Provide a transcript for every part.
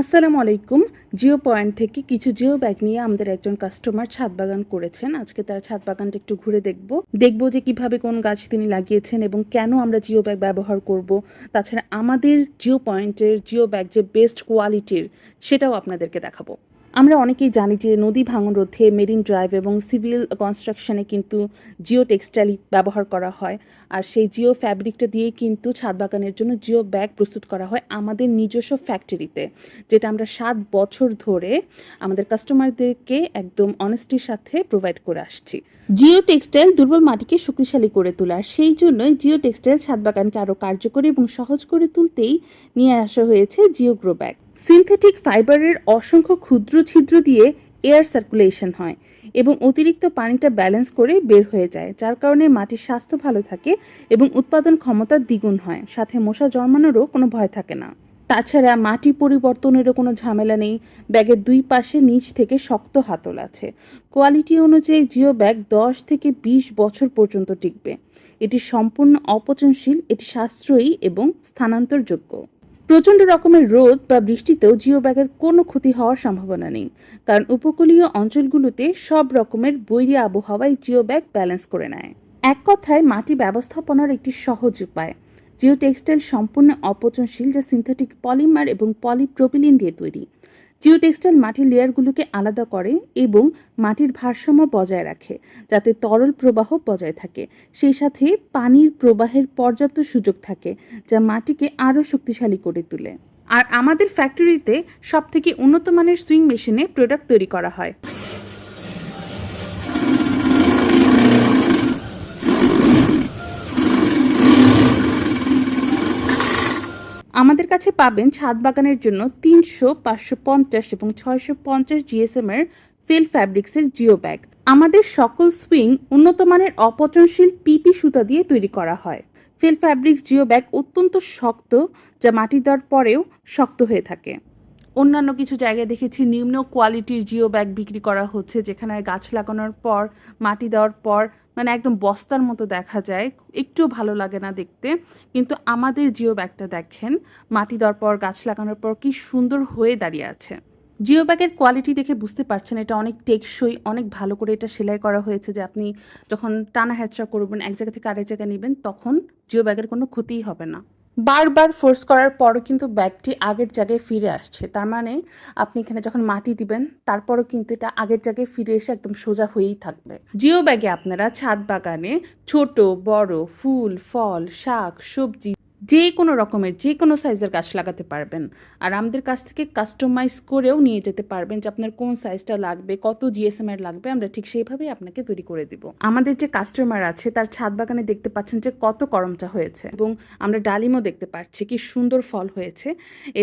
আসসালামু আলাইকুম। জিও পয়েন্ট থেকে কিছু জিও ব্যাগ নিয়ে আমাদের একজন কাস্টমার ছাদ বাগান করেছেন। আজকে তার ছাদ বাগানটা একটু ঘুরে দেখব। দেখব যে কীভাবে কোন গাছ তিনি লাগিয়েছেন এবং কেন আমরা জিও ব্যাগ ব্যবহার করব। তাছাড়া আমাদের জিও পয়েন্টের জিও ব্যাগ যে বেস্ট কোয়ালিটির সেটাও আপনাদেরকে দেখাবো। আমরা অনেকেই জানি যে নদী ভাঙন রোধে মেরিন ড্রাইভ এবং সিভিল কনস্ট্রাকশনে কিন্তু জিও টেক্সটাইল ব্যবহার করা হয়। আর সেই জিও ফ্যাব্রিকটা দিয়েই কিন্তু ছাদ বাগানের জন্য জিও ব্যাগ প্রস্তুত করা হয় আমাদের নিজস্ব ফ্যাক্টরিতে, যেটা আমরা সাত বছর ধরে আমাদের কাস্টমারদেরকে একদম অনেস্টির সাথে প্রোভাইড করে আসছি। জিও টেক্সটাইল দুর্বল মাটিকে শক্তিশালী করে তোলা আর সেই জন্যই জিও টেক্সটাইল ছাদ বাগানকে আরও কার্যকরী এবং সহজ করে তুলতেই নিয়ে আসা হয়েছে জিও গ্রো ব্যাগ। সিনথেটিক ফাইবারের অসংখ্য ক্ষুদ্র ছিদ্র দিয়ে এয়ার সার্কুলেশন হয় এবং অতিরিক্ত পানিটা ব্যালেন্স করে বের হয়ে যায়, যার কারণে মাটির স্বাস্থ্য ভালো থাকে এবং উৎপাদন ক্ষমতা দ্বিগুণ হয়। সাথে মশা জন্মানোরও কোনো ভয় থাকে না। তাছাড়া মাটি পরিবর্তনেরও কোনো ঝামেলা নেই। ব্যাগের দুই পাশে নিচ থেকে শক্ত হাতল আছে। কোয়ালিটি অনুযায়ী জিও ব্যাগ দশ থেকে বিশ বছর পর্যন্ত টিকবে। এটি সম্পূর্ণ অপচনশীল, এটি সাশ্রয়ী এবং স্থানান্তরযোগ্য। প্রচণ্ড রকমের রোদ বা বৃষ্টিতেও জিও ব্যাগের কোনো ক্ষতি হওয়ার সম্ভাবনা নেই। কারণ উপকূলীয় অঞ্চলগুলোতে সব রকমের বৈরী আবহাওয়ায় জিও ব্যাগ ব্যালেন্স করে নেয়। এক কথায়, মাটি ব্যবস্থাপনার একটি সহজ উপায়। জিও টেক্সটাইল সম্পূর্ণ অপচনশীল যা সিনথেটিক পলিমার এবং পলিপ্রোপিলিন দিয়ে তৈরি। জিও টেক্সটাইল মাটির লেয়ারগুলোকে আলাদা করে এবং মাটির ভারসাম্য বজায় রাখে, যাতে তরল প্রবাহ বজায় থাকে। সেই সাথে পানির প্রবাহের পর্যাপ্ত সুযোগ থাকে, যা মাটিকে আরও শক্তিশালী করে তোলে। আর আমাদের ফ্যাক্টরিতে সবথেকে উন্নত মানের সুইং মেশিনে প্রোডাক্ট তৈরি করা হয় আমাদের কাছে পাবেন ছাদ বাগানের জন্য তিনশো, পাঁচশো পঞ্চাশ এবং ছয়শো পঞ্চাশ জিএসএম এর ফিল ফ্যাব্রিক্সের জিও ব্যাগ। আমাদের সকল সুইং উন্নত মানের অপচনশীল পিপি সুতা দিয়ে তৈরি করা হয়। ফিল ফ্যাব্রিক্স জিও ব্যাগ অত্যন্ত শক্ত, যা মাটি দেওয়ার পরেও শক্ত হয়ে থাকে। অন্যান্য কিছু জায়গায় দেখেছি, নিম্ন কোয়ালিটির জিও ব্যাগ বিক্রি করা হচ্ছে, যেখানে গাছ লাগানোর পর, মাটি দেওয়ার পর মানে একদম বস্তার মতো দেখা যায় একটু ভালো লাগে না দেখতে। কিন্তু আমাদের জিও ব্যাগটা দেখেন, মাটি দেওয়ার পর, গাছ লাগানোর পর কি সুন্দর হয়ে দাঁড়িয়ে আছে। জিও ব্যাগের কোয়ালিটি দেখে বুঝতে পারছেন, এটা অনেক টেকসই, অনেক ভালো করে এটা সেলাই করা হয়েছে যে আপনি যখন টানা হ্যাচড়া করবেন, এক জায়গা থেকে আরেক জায়গায় নেবেন, তখন জিও ব্যাগের কোনো ক্ষতিই হবে না। বারবার ফোর্স করার পরও কিন্তু ব্যাগটি আগের জায়গায় ফিরে আসছে। তার মানে আপনি এখানে যখন মাটি দিবেন, তারপরও কিন্তু এটা আগের জায়গায় ফিরে এসে একদম সোজা হয়েই থাকবে। জিও ব্যাগে আপনারা ছাদ বাগানে ছোট, বড়, ফুল, ফল, শাক, সবজি যে কোনো রকমের যে কোনো সাইজের গাছ লাগাতে পারবেন। আর আমাদের কাছ থেকে কাস্টমাইজ করেও নিয়ে যেতে পারবেন যে আপনার কোন সাইজটা লাগবে, কত জিএসএম এর লাগবে, আমরা ঠিক সেইভাবেই আপনাকে তৈরি করে দিব। আমাদের যে কাস্টমার আছে, তার ছাদ বাগানে দেখতে পাচ্ছেন যে কত করমচা হয়েছে এবং আমরা ডালিমও দেখতে পাচ্ছি কি সুন্দর ফল হয়েছে।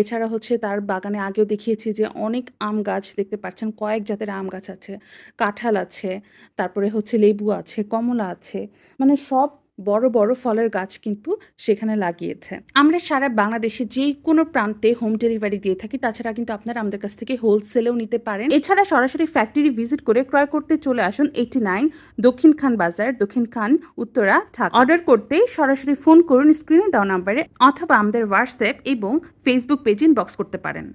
এছাড়া হচ্ছে তার বাগানে আগেও দেখিয়েছি যে অনেক আম গাছ দেখতে পাচ্ছেন, কয়েক জাতের আম গাছ আছে, কাঁঠাল আছে, তারপরে হচ্ছে লেবু আছে, কমলা আছে মানে সব বড় বড় ফলের গাছ কিন্তু সেখানে লাগিয়েছে। আমরা সারা বাংলাদেশে যে কোনো প্রান্তে হোম ডেলিভারি দিয়ে থাকি, তাছাড়া কিন্তু আপনারা আমাদের কাছ থেকে হোলসেলেও নিতে পারেন। এছাড়া সরাসরি ফ্যাক্টরি ভিজিট করে ক্রয় করতে চলে আসুন এইটি নাইন দক্ষিণ খান বাজার, দক্ষিণ খান, উত্তরা, ঢাকা। অর্ডার করতে সরাসরি ফোন করুন স্ক্রিনে দেওয়া নাম্বারে অথবা আমাদের হোয়াটসঅ্যাপ এবং ফেসবুক পেজ ইনবক্স করতে পারেন।